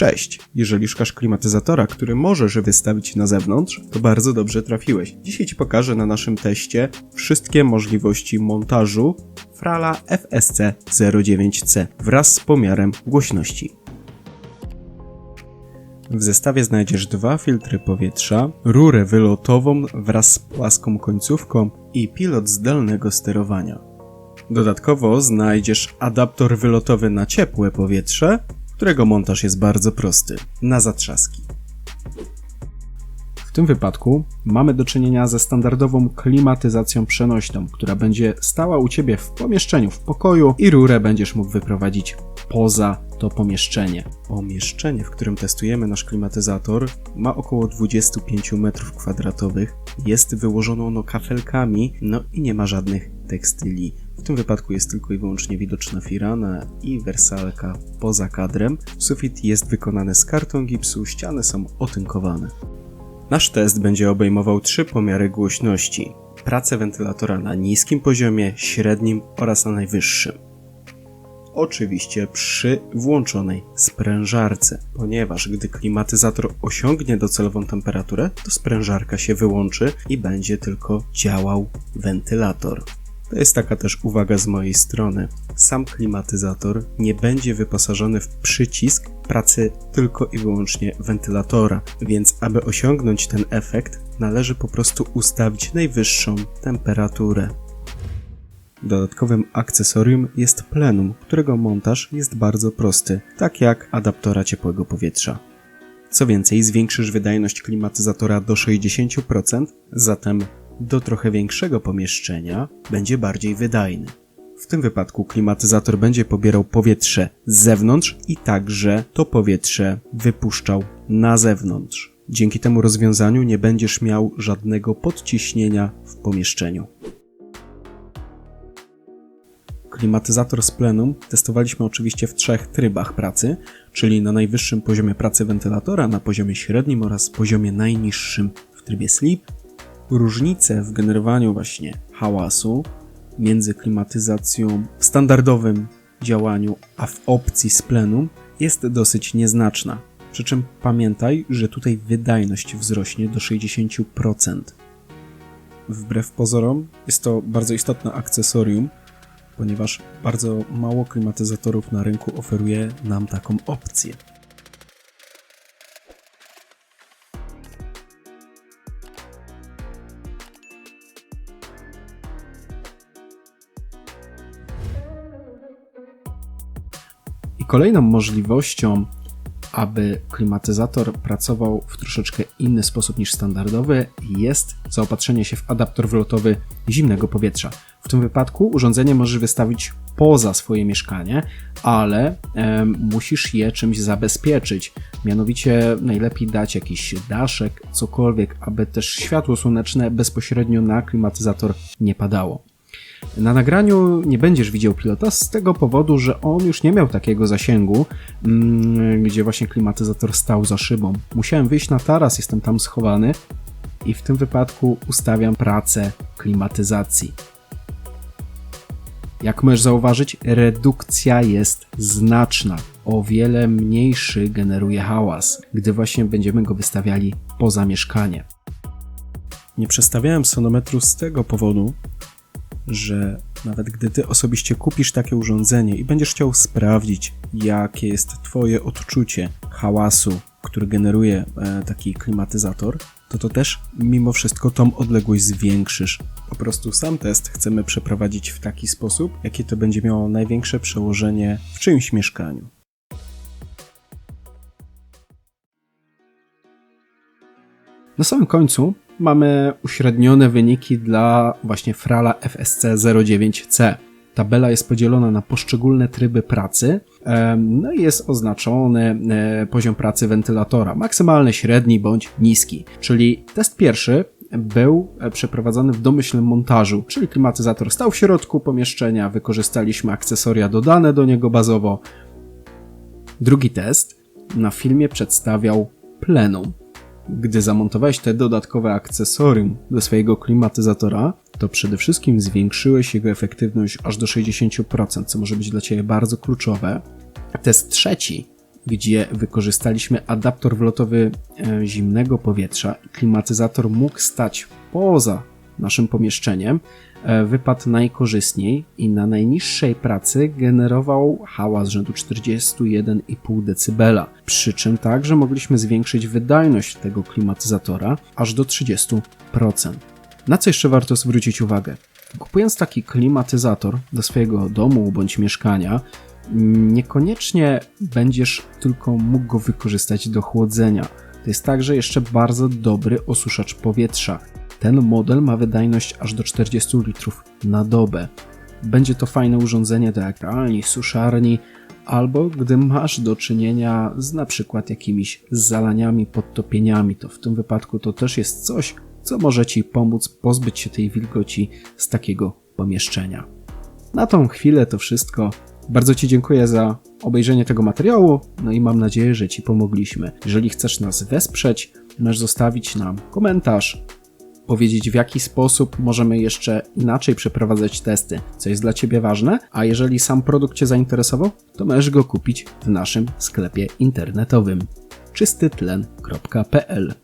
Cześć! Jeżeli szukasz klimatyzatora, który możesz wystawić na zewnątrz, to bardzo dobrze trafiłeś. Dzisiaj Ci pokażę na naszym teście wszystkie możliwości montażu Frala FSC 09C wraz z pomiarem głośności. W zestawie znajdziesz dwa filtry powietrza, rurę wylotową wraz z płaską końcówką i pilot zdalnego sterowania. Dodatkowo znajdziesz adaptor wylotowy na ciepłe powietrze, którego montaż jest bardzo prosty, na zatrzaski. W tym wypadku mamy do czynienia ze standardową klimatyzacją przenośną, która będzie stała u Ciebie w pomieszczeniu, w pokoju i rurę będziesz mógł wyprowadzić poza to pomieszczenie. Pomieszczenie, w którym testujemy nasz klimatyzator, ma około 25 m2, jest wyłożone ono kafelkami, no i nie ma żadnych tekstyli. W tym wypadku jest tylko i wyłącznie widoczna firana i wersalka poza kadrem. Sufit jest wykonany z karton gipsu, ściany są otynkowane. Nasz test będzie obejmował trzy pomiary głośności. Pracę wentylatora na niskim poziomie, średnim oraz na najwyższym. Oczywiście przy włączonej sprężarce, ponieważ gdy klimatyzator osiągnie docelową temperaturę, to sprężarka się wyłączy i będzie tylko działał wentylator. To jest taka też uwaga z mojej strony. Sam klimatyzator nie będzie wyposażony w przycisk pracy tylko i wyłącznie wentylatora, więc aby osiągnąć ten efekt, należy po prostu ustawić najwyższą temperaturę. Dodatkowym akcesorium jest plenum, którego montaż jest bardzo prosty, tak jak adaptora ciepłego powietrza. Co więcej, zwiększysz wydajność klimatyzatora do 60%, zatem do trochę większego pomieszczenia będzie bardziej wydajny. W tym wypadku klimatyzator będzie pobierał powietrze z zewnątrz i także to powietrze wypuszczał na zewnątrz. Dzięki temu rozwiązaniu nie będziesz miał żadnego podciśnienia w pomieszczeniu. Klimatyzator z plenum testowaliśmy oczywiście w trzech trybach pracy, czyli na najwyższym poziomie pracy wentylatora, na poziomie średnim oraz poziomie najniższym w trybie sleep. Różnice w generowaniu właśnie hałasu między klimatyzacją w standardowym działaniu, a w opcji z plenum jest dosyć nieznaczna. Przy czym pamiętaj, że tutaj wydajność wzrośnie do 60%. Wbrew pozorom jest to bardzo istotne akcesorium, ponieważ bardzo mało klimatyzatorów na rynku oferuje nam taką opcję. Kolejną możliwością, aby klimatyzator pracował w troszeczkę inny sposób niż standardowy, jest zaopatrzenie się w adaptor wlotowy zimnego powietrza. W tym wypadku urządzenie możesz wystawić poza swoje mieszkanie, ale e, musisz je czymś zabezpieczyć. Mianowicie najlepiej dać jakiś daszek, cokolwiek, aby też światło słoneczne bezpośrednio na klimatyzator nie padało. Na nagraniu nie będziesz widział pilota z tego powodu, że on już nie miał takiego zasięgu, mm, gdzie właśnie klimatyzator stał za szybą. Musiałem wyjść na taras, jestem tam schowany i w tym wypadku ustawiam pracę klimatyzacji. Jak możesz zauważyć, redukcja jest znaczna. O wiele mniejszy generuje hałas, gdy właśnie będziemy go wystawiali poza mieszkanie. Nie przestawiałem sonometru z tego powodu, że nawet gdy ty osobiście kupisz takie urządzenie i będziesz chciał sprawdzić, jakie jest twoje odczucie hałasu, który generuje e, taki klimatyzator, to to też mimo wszystko tą odległość zwiększysz. Po prostu sam test chcemy przeprowadzić w taki sposób, jakie to będzie miało największe przełożenie w czyimś mieszkaniu. Na samym końcu mamy uśrednione wyniki dla właśnie Frala FSC 09C. Tabela jest podzielona na poszczególne tryby pracy, no i jest oznaczony e, poziom pracy wentylatora, maksymalny, średni bądź niski. Czyli test pierwszy był e, przeprowadzony w domyślnym montażu, czyli klimatyzator stał w środku pomieszczenia, wykorzystaliśmy akcesoria dodane do niego bazowo. Drugi test na filmie przedstawiał plenum. Gdy zamontowałeś te dodatkowe akcesorium do swojego klimatyzatora, to przede wszystkim zwiększyłeś jego efektywność aż do 60%, co może być dla Ciebie bardzo kluczowe. Test trzeci gdzie wykorzystaliśmy adaptor wlotowy e, zimnego powietrza klimatyzator mógł stać poza naszym pomieszczeniem, e, wypadł najkorzystniej i na najniższej pracy generował hałas rzędu 41,5 dB. Przy czym także mogliśmy zwiększyć wydajność tego klimatyzatora aż do 30%. Na co jeszcze warto zwrócić uwagę? Kupując taki klimatyzator do swojego domu bądź mieszkania, niekoniecznie będziesz tylko mógł go wykorzystać do chłodzenia. To jest także jeszcze bardzo dobry osuszacz powietrza. Ten model ma wydajność aż do 40 litrów na dobę. Będzie to fajne urządzenie do jakralni, suszarni, albo gdy masz do czynienia z na przykład jakimiś zalaniami, podtopieniami, to w tym wypadku to też jest coś, co może Ci pomóc pozbyć się tej wilgoci z takiego pomieszczenia. Na tą chwilę to wszystko. Bardzo Ci dziękuję za obejrzenie tego materiału, no i mam nadzieję, że Ci pomogliśmy. Jeżeli chcesz nas wesprzeć, możesz zostawić nam komentarz, powiedzieć w jaki sposób możemy jeszcze inaczej przeprowadzać testy, co jest dla Ciebie ważne, a jeżeli sam produkt Cię zainteresował, to możesz go kupić w naszym sklepie internetowym czystytlen.pl